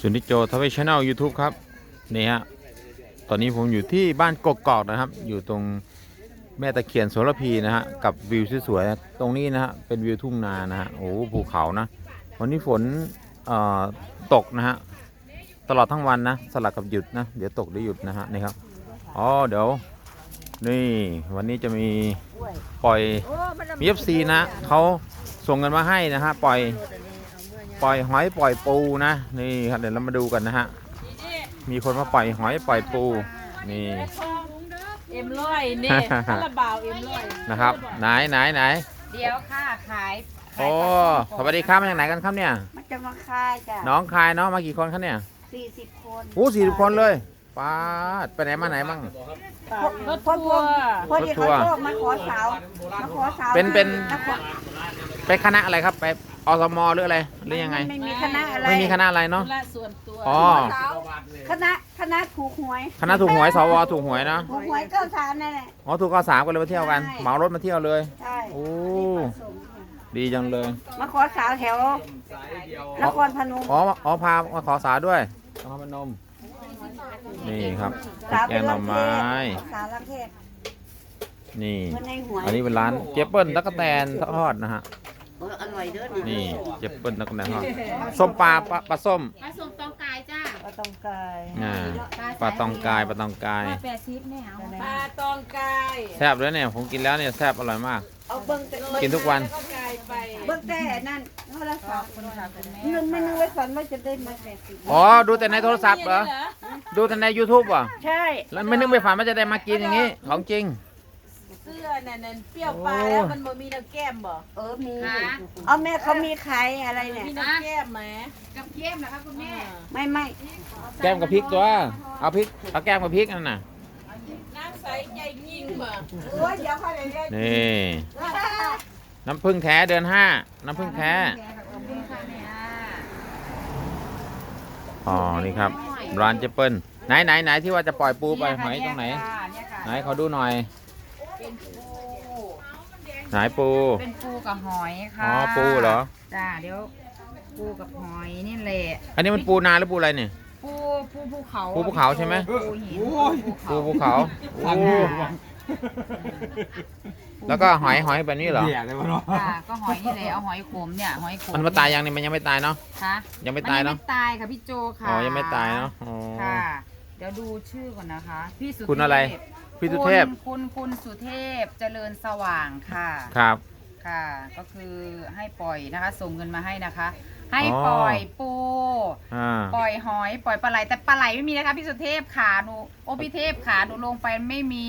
สุนิจโจทวีชแนลยูทูบครับนี่ฮะตอนนี้ผมอยู่ที่บ้านกกอกนะครับ อยู่ตรงแม่ตะเคียนโสระพีนะฮะกับวิวสวยๆตรงนี้นะฮะเป็นวิวทุ่งนานะฮะโอ้ภูเขานะวันนี้ฝนตกนะฮะตลอดทั้งวันนะสลับกับหยุดนะ เดี๋ยวตกเดี๋ยวหยุดนะฮะนี่ครับอ๋อเดี๋ยว นี่วันนี้จะมีปล่อยมีเอฟซีนะเขาส่งเงินมาให้นะฮะปล่อยปล่อยหอยปล่อยปูนะนี่ครับเดี๋ยวเรามาดูกันนะฮะมีคนมาปล่อยหอยปล่อยปูนี่เอ็มร้อยนี่คาราบาวเอ็มร้อยนะครับ ไหนไหนไหนเดี๋ยวค่ะขายโอ้สวัสดีครับมาจากไหนกันครับเนี่ยมันจะมาคายจ้ะน้องคายเนาะมากี่คนครับเนี่ยสี่สิบคนโอ้สี่สิบคนเลยป้าดไปไหนมาไหนบ้าง รถทัวร์พอดีรถทัเขาวร์โทรมาขอสาวมาขอสาวเป็นเป็น มาขอไปคณะอะไรครับ ไปอสมหรืออะไรหรือยังไง ไม่มีคณะอะไรไม่มีคณะอะไรเนาะธุระส่วนตัวอ๋อสาวคณะคณะถูกหวยคณะถูกหวยสวถูกหวยนะถูกหวยเก้าสามนั่นแหละ อ๋อถูกก็สามก็เลยมาเที่ยวกันใช่ เหมารถมาเที่ยวเลย ใช่โอ้ ดีจังเลยมาขอสาวแถวนครพนมอ๋ออ๋อพามาขอสาด้วยนครพนม นี่ครับสาวแกเป็นงหน่ลัองเทไม้ศสาวลังเทศนี่คนในหวยอันนี้เป็นร้านเจี๊ยบเปิ้ลตะกแตนทอดนะฮะ เอออร่อยเด้อนี่เจี๊ยบเปิ้ลตะกแตนทอด ส้มปลาปลาปลาส้มมาส่งตองกายจ้าปลาตองกายอ่า ปลาตองกายปลาตองกายแปดสิบแน่เอาปลาตองกายแซ่บเลยเนี่ย ผมกินแล้วเนี่ยแซ่บอร่อยมาก เอาเบิ้งแต่กินทุกวันก็กายไปเบิ้งแต่นั่นโทรศัพท์นึกไม่นึกไว้ก่อนว่าจะได้มาแปดสิบอ๋อ ดูแต่ในโทรศัพท์เหรอ ดูแต่ใน YouTube เหรอใช่แล้วไม่นึกไม่ฝันว่าจะได้มากินอย่างนี้ ของจริง เสื้อนั่นนั่นเปรี้ยวปลาแล้วมันบ่มีน้ำแก้มบ่เออมีฮะเอาแม่เขามีขายอะไรเนี่ย มีน้ำแก้มไหมกับแก้มเหรอคะคุณแม่ไม่ไม่แก้มกับพริกตัว เอาพริก เอาแก้มกับพริกนั่นน่ะ น้ำใสใจยิ่งบ่โอ้ยเดี๋ยวเขาเลยเล่นนี่ น้ำผึ้งแท้เดือนห้า น้ำผึ้งแท้อ๋อ นี่ครับ ร้านเจเปิลไหนไหนไหนที่ว่าจะปล่อยปูไปหอยตรงไหนไหนขอดูหน่อย เป็นปูไหนปู เป็นปูกับหอยค่ะอ๋อปูเหรอ จ้าเดี๋ยวปูกับหอยนี่แหละอันนี้มันปูนาหรือปูอะไรเนี่ย ปูปูภูเขาปูภูเขาใช่ไหม ปูหินปูปูภูภูเขาเขาโอ้ แล้วก็หอยหอยแบบนี้เหรอค่ะก็หอยนี่แหละเอาหอยขมเนี่ยหอยขมมันมาตายยังเนี่ยมันยังไม่ตายเนาะ คะยังไม่ตายเนาะนงไม่ตายค่ะพี่โจค่ะอ๋อ ยังไม่ตายเนาะอ๋อ ค่ะ เดี๋ยวดูชื่อก่อนนะคะ พี่สุคุณอะไร พี่สุเทพ คุณคุณคุณสุเทพเจริญสว่างค่ะ ครับ ค่ะ ก็คือให้ปล่อยนะคะ ส่งเงินมาให้นะคะ ให้อ๋อปล่อยปู อ่า ปล่อยหอย ปล่อยปลาไหล แต่ปลาไหลไม่มีนะคะพี่สุเทพขาหนูโอ้พี่เทพขาหนูลงไปไม่มี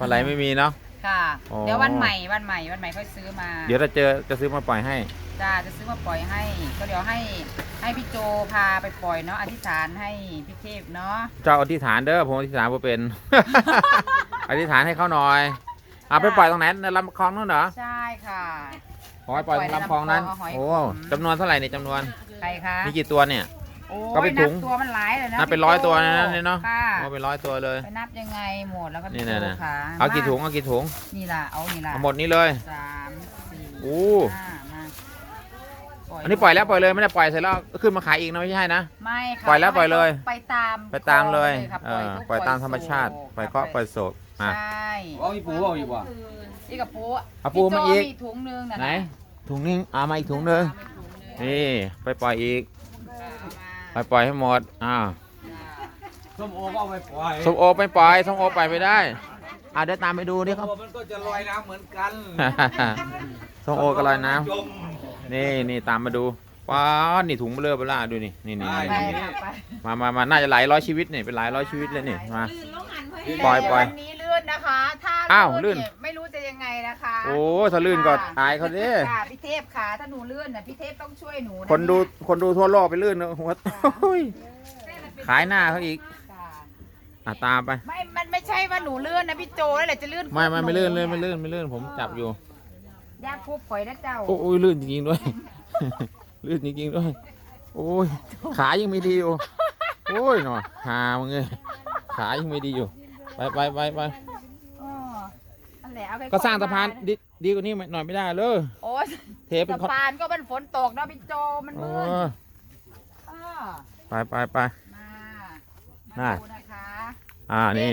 ปลาไหลไม่มีเนาะ ค่ะ อ๋อ เดี๋ยววันใหม่วันใหม่วันใหม่ค่อยซื้อมาเดี๋ยวถ้าเจอจะซื้อมาปล่อยให้ จ้าจะซื้อมาปล่อยให้ ก็เดี๋ยวให้ให้พี่โจพาไปปล่อยเนาะอธิษฐานให้พี่เทพเนาะ เจ้าอธิษฐานเด้อผมอธิษฐานบ่เป็น อธิษฐานให้เขาหน่อย เอาไปปล่อยตรงไหนในลำคลองนู่นเหรอใช่ค่ะขอให้ปล่อยตรงลำคลองนั้นปล่อยในลำคลองเอาหอยโอ้ขมจำนวนเท่าไหร่เนี่ยจำนวน ใครคะมีกี่ตัวเนี่ย โอ้ก็ยเป็นนัถุบงตัวมันหลายเลยนะนับเป็นพี่ร้อยตัวโจนะนั่นเนี่ยเนาะค่ะโอ้เป็นร้อยตัวเลย ไปนับยังไงหมดแล้วก็นี่พี่นะโจนะค่ะเอากี่มถุงเอากี่ถุงนี่ล่ะเอานี่ล่ะเอาหมดนี้เลยสามสี่โอ้ห้ามาอันนี้ปล่อยแล้วปล่อยเลยไม่ได้ปล่อยเสร็จแล้วขึ้นมาขายอีกนะไม่ใช่นะ ไม่ค่ะปล่อยแล้วปล่อยเลย ไปตามไปตามเลยค่ะเออทุกปล่อยตามธรรมชาติ ปล่อยเคาะปล่อยโศก ใชอะ่เอาอีปูเอาอีกว่ะอีกกับปูเอาปูพี่โจมาอีกถุงนึงนะไหนถุงนึงเอามาอีกถุงหนึงนี่ ไปปล่อยอีก ไปปล่อยให้หมดอ้าวส้มโอก็เอาไปปล่อยส้มโอไปปล่อยส้มโอไปไม่ได้อะเดี๋ยวตามไปดูดิครับโอมันก็จะลอยน้ำเหมือนกันส้มโอก็ลอยน้จมำนี่นี่ตามมาดูว้าดนี่ถุงเบลอเบล่าดูนี่นี่นี่ได้ไปนี่ค่ะไปมามามาน่าจะหลายร้อยชีวิตนี่เป็นหลายร้อยชีวิตเลยนี่มาปล่อยปล่อย วันนี้ลื่ นนะคะ ถ้าอ้าวลื่น เยไม่รู้จะยังไงนะคะโอ้ถ้าลื่นก็อายเขาดิค่ะพี่เทพค่ะถ้าหนูลื่นน่ะพี่เทพต้องช่วยหนูะคนดูเยคนดูทั่วโลกไปลื่นนะหัวโอ้ยขายหน้าเขาอีกค่ะอะตามไป ไม่ มันไม่ใช่ว่าหนูลื่นนะพี่โจนั่นแหละจะลื่นไม่ไม่ไม่ลื่นเลยไม่หลื่นไม่ลื่นผมจับอยู่ ยากคุบปล่อยนะเจ้าโอ้ยลื่นจริงๆด้วย ลื่นจริงๆด้วย โอ้ยขายังไม่ดีอยู่ โอ้ยหน่อยหามึงเลยขายังไม่ดีอยู่ ไปไปไปไปอ๋อนั่นแหละ เอาไปก็สร้างสะพานดิดีกว่านี้หน่อยไม่ได้เลยโอ้ยเทเป็นสะคอนพานก็มันฝนตกเนาะพี่โจมันโอ้มืดอ้อไปไปไป มาน่ะมาดูนะคะอ่านี่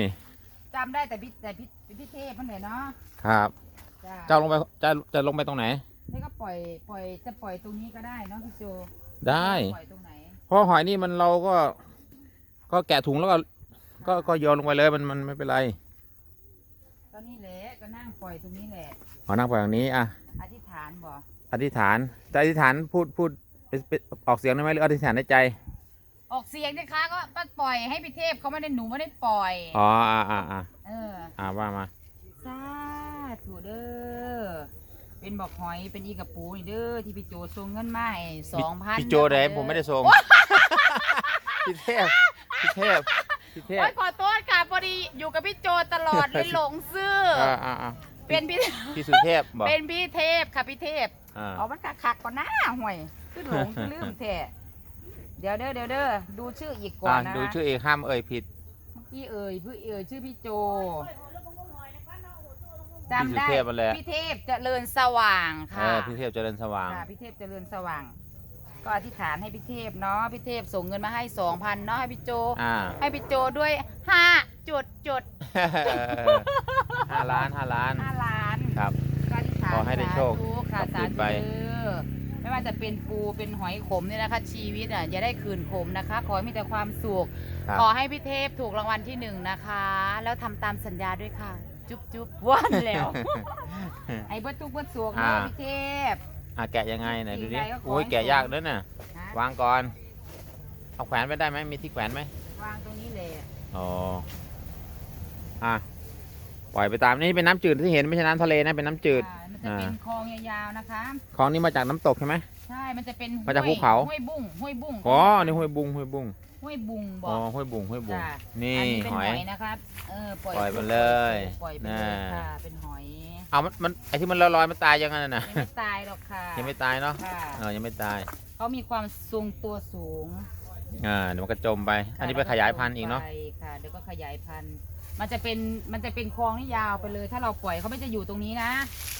จำได้แต่พี่แต่พี่พี่เทพมันเลยเนาะครับ จ้าเจ้าลงไปจะจะลงไปตรงไหน นี่ก็ปล่อยปล่อยจะปล่อยตรงนี้ก็ได้เนาะพี่โจได้ ปล่อยตรงไหนเพราะหอยนี่มันเราก็ ก็แกะถุงแล้วก็ก็ก็โยนลงไปเลยมันมันไม่เป็นไร ก็นี่แหละก็นั่งปล่อยตรงนี้แหละขอนั่งไปอย่างนี้อะอธิษฐานบ่อธิษฐานจะอธิษฐานพูดพูดเป็นเป็นออกเสียงได้ไหมหรืออธิษฐานในใจ ออกเสียงนะคะก็ก็ปล่อยให้พี่เทพเขาไม่ได้หนูไม่ได้ปล่อยอ๋ออ่าอ่าอ่าเอออ่าว่ามาสาธุเด้อเป็นบอกหอยเป็นอีกระปูนี่เด้อที่พี่โจส่งเงินมาให้สองพันพี่โจไหนผมไม่ได้ส่งพี่เทพพี่เทพพี่เทพโอ้ยขอโทษค่ะพ อดีอยู่กับพี่โจตลอดเลยหลงซื้ออ่าอ่าอ่าเป็นพี่พี่สุเทพบอกเป็นพี่เทพค่ะพี่เทพอ่าเอามันคักๆก่อนนะห่วยคือหลงคือลืมแท้เดี๋ยวเด้อเดี๋ยวเด้อดูชื่ออีกก่ออ่านนะดูชื่อเอกห้ามเอ่ยผิดเมื่อกี้เอ่ยพี่เอ่ยชื่อพี่โจพี่จำสุได้เทพมาแล้วพี่เทพเจริญสว่างเอค่ะอพี่เทพเจริญสว่าง ค่ะพี่เทพเจริญสว่าง ก็อธิษฐานให้พี่เทพเนาะพี่เทพส่งเงินมาให้สองพันเนาะให้พี่โจ อ่าให้พี่โจด้วยห้าจุดจุดห้าล้านห้าล้านห้าล้านครับ ก็อธิษฐานขอให้ได้โชคสาธุค่ะกลับคืสานธุไป เด้อไม่ว่าจะเป็นปูเป็นหอยขมเนี่ยนะคะ ชีวิตอะอย่าได้คืนขมนะคะ ขอให้มีแต่ความสุข ครับขอให้พี่เทพถูกรางวัลที่หนึ่งนะคะ แล้วทำตามสัญญาด้วยค่ะ จุ๊บจุ๊บว่านแล้ว ไอ้เบิดทุกเบิดสวงเลยอ่า พี่เทพ อะแกะยังไงไหนดูดิสิ่งใดก็ขอโอ้ยให้แกะยากเด้อน่ะนะวางก่อน เอาแขวนไว้ได้ไหมมีที่แขวนไหมวางตรงนี้เลยอ๋อ อะ ปล่อยไปตามนี่เป็นน้ำจืดที่เห็นไม่ใช่น้ำทะเลนะ เป็นน้ำจืด อ่ามันจะเป็นคลองยาวๆนะคะ ของนี้มาจากน้ำตกใช่ไหม ใช่ มันจะเป็นมาจากห้วยภูเขา ห้วยบุ้งห้วยบุ้งอ๋อนี่ห้วยบุงห้วยบุงห้วยบุ้งบอ๋ออกห้วยบุงห้วยบุง จ้ะนี่อันนี้เป็นหหออยย นะครับเออปล่อยปล่อยไปเลยปล่อยไปเลยน่าค่ะเป็นหอยเอามันมันไอที่มันลอยๆมันตายยังไงน่ะยังไม่ตายหรอกค่ะยังไม่ตายเนาะค่ะเออยังไม่ตายเขามีความทรงตัวสูงอ่าเดี๋ยวมันก็จมไปอันนี้ไปขยายพันธุ์อีกเนาะไปค่ะเดี๋ยวก็ขยายพันธุ์ มันจะเป็นมันจะเป็นคลองที่ยาวไปเลย ถ้าเราปล่อยเขาไม่จะอยู่ตรงนี้นะ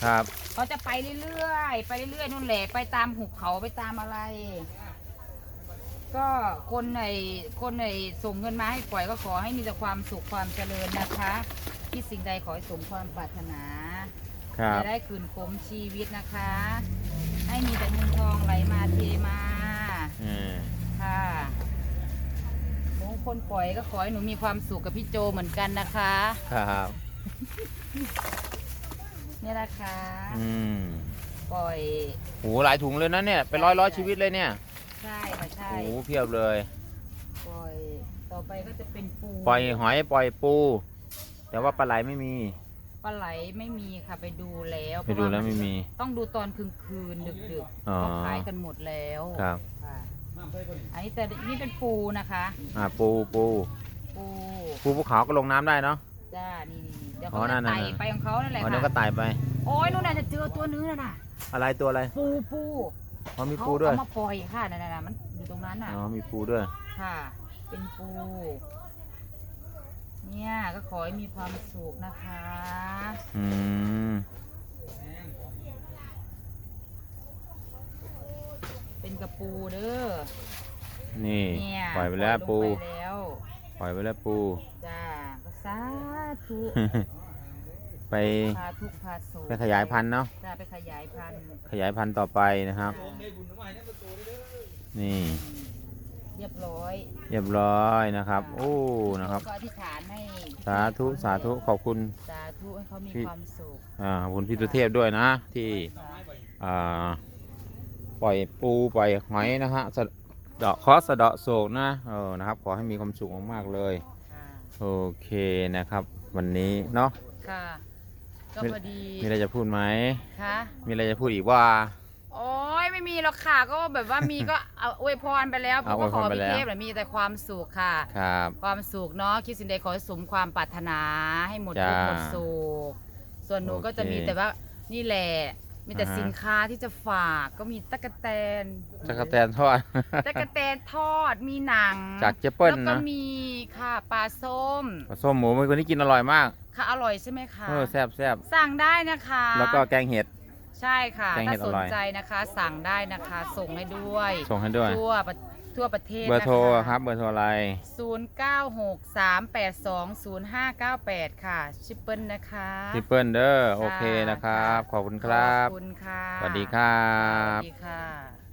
ครับเขาจะไปเรื่อยๆไปเรื่อยๆนู่นแหละไปตามหุบเขาไปตามอะไร ก็คนไหนคนไหนส่งเงินมาให้ปล่อยก็ขอให้มีแต่ความสุขความเจริญนะคะคิดสิ่งใดขอให้สมความปรารถนาครับจะได้คืนคมชีวิตนะคะ ให้มีแต่เงินทองไหลมาเทมาอืมค่ะหนูคนปล่อยก็ขอให้หนูมีความสุขกับพี่โจเหมือนกันนะคะครับนี่นะคะ อืมปล่อย โหหลายถุงเลยนะเนี่ยเป็นร้อยร้อยชีวิตเลยเนี่ย ใช่ค่ะใช่โอ้โหเพียบเลย ปล่อยต่อไปก็จะเป็นปูปล่อยหอยปล่อยปู แต่ว่าปลาไหลไม่มี ปลาไหลไม่มีค่ะไปดูแล้วไปดูแล้วไม่มี ต้องดูตอนคืนคืนดึกดึกๆอ๋อ เขาขายกันหมดแล้วครับค่ะอันนี้แต่นี่เป็นปูนะคะ อ่าปูปูปูปูภูเขาก็ลงน้ำได้เนาะ จ้านี่นี่เดี๋ยวอ๋เขาอนั่จะนๆๆ ไต่ไปของเขานั่นแหละอ๋อเดี๋ยวก็ค่ะตายไป โอ้ยนู่นน่ะจะเจอตัวนึงน่ะน่ะอะไรตัวอะไร ปูปู อ๋อมีปูด้วย เขาเอามาปล่อยค่ะนั่นน่ะมันอยู่ตรงนั้นน่ะ อ๋อมีปูด้วย ค่ะ เป็นปู เนี่ยก็ขอให้มีความสุขนะคะ อืม เป็นกระปูเด้อ นี่ เนี่ยปล่อยไปแล้วปู ปล่อยลงไปแล้ว ปล่อยไปแล้วปู จ้าก็สาธุ ไปพาทุกพาสุขไปขยายพันธุ์เนาะจ้าไปขยายพันธุ์ขยายพันธุ์ต่อไปนะครับนี่ เรียบร้อยเรียบร้อยนะครับ โอ้นะครับ ก็อธิษฐานให้สาธุสาธุขอบคุณสาธุให้เขามีพี่ความสุขอ่าขอบคุณพี่ตุเทพด้วยนะ ที่จ้าอ่าปล่อยปูปล่อยหอยนะฮะสะเดาะเคราะห์สะเดาะโศกนะเออนะครับ ขอให้มีความสุขมากๆเลย ค่ะโอเคนะครับ วันนี้เนาะ ค่ะ ก็พอดีมีอะไรจะพูดไหม ค่ะ มีอะไรจะพูดอีกว่า โอ้ยไม่มีหรอกค่ะก็แบบว่ามีก็เอาอวยพรไปแล้วเอาก็ขออวยพรไปพี่แล้ว เทพแหละมีแต่ความสุขค่ะ ครับ ความสุขเนาะคิดสิ่งใดขอให้สมความปรารถนาให้หมดทุกข์จ้าหมดสุขส่วนหนูก็จะโอเคมีแต่ว่านี่แหละ มีแต่อ่าฮะ สินค้าที่จะฝากก็มีตะกะแตนจักรแตนทอด ตะกะแตนทอดมีหนังจากเจเปิ้ลแล้วก็นะมีค่ะปลาส้มปลาส้มหมูเมื่อกี้นี้กินอร่อยมากค่ะอร่อยใช่ไหมคะเออแซ่บแซ่บสั่งได้นะคะแล้วก็แกงเห็ด ใช่ค่ะแกงเห็ถ้าดสอนร่อย ใจนะคะ สั่งได้นะคะ ส่งให้ด้วย ส่งให้ด้วย ทั่วประ ทั่วประเทศเบอร์โทรนะคะ ครับเบอร์โทรอะไร 0963820598 ค่ะ ชิปเปิลนะคะพี่เปิ้ลเด้อโอเคนะครับ ขอบคุณครับ ขอบคุณค่ะสวัสดีครับสวัสดีค่ะ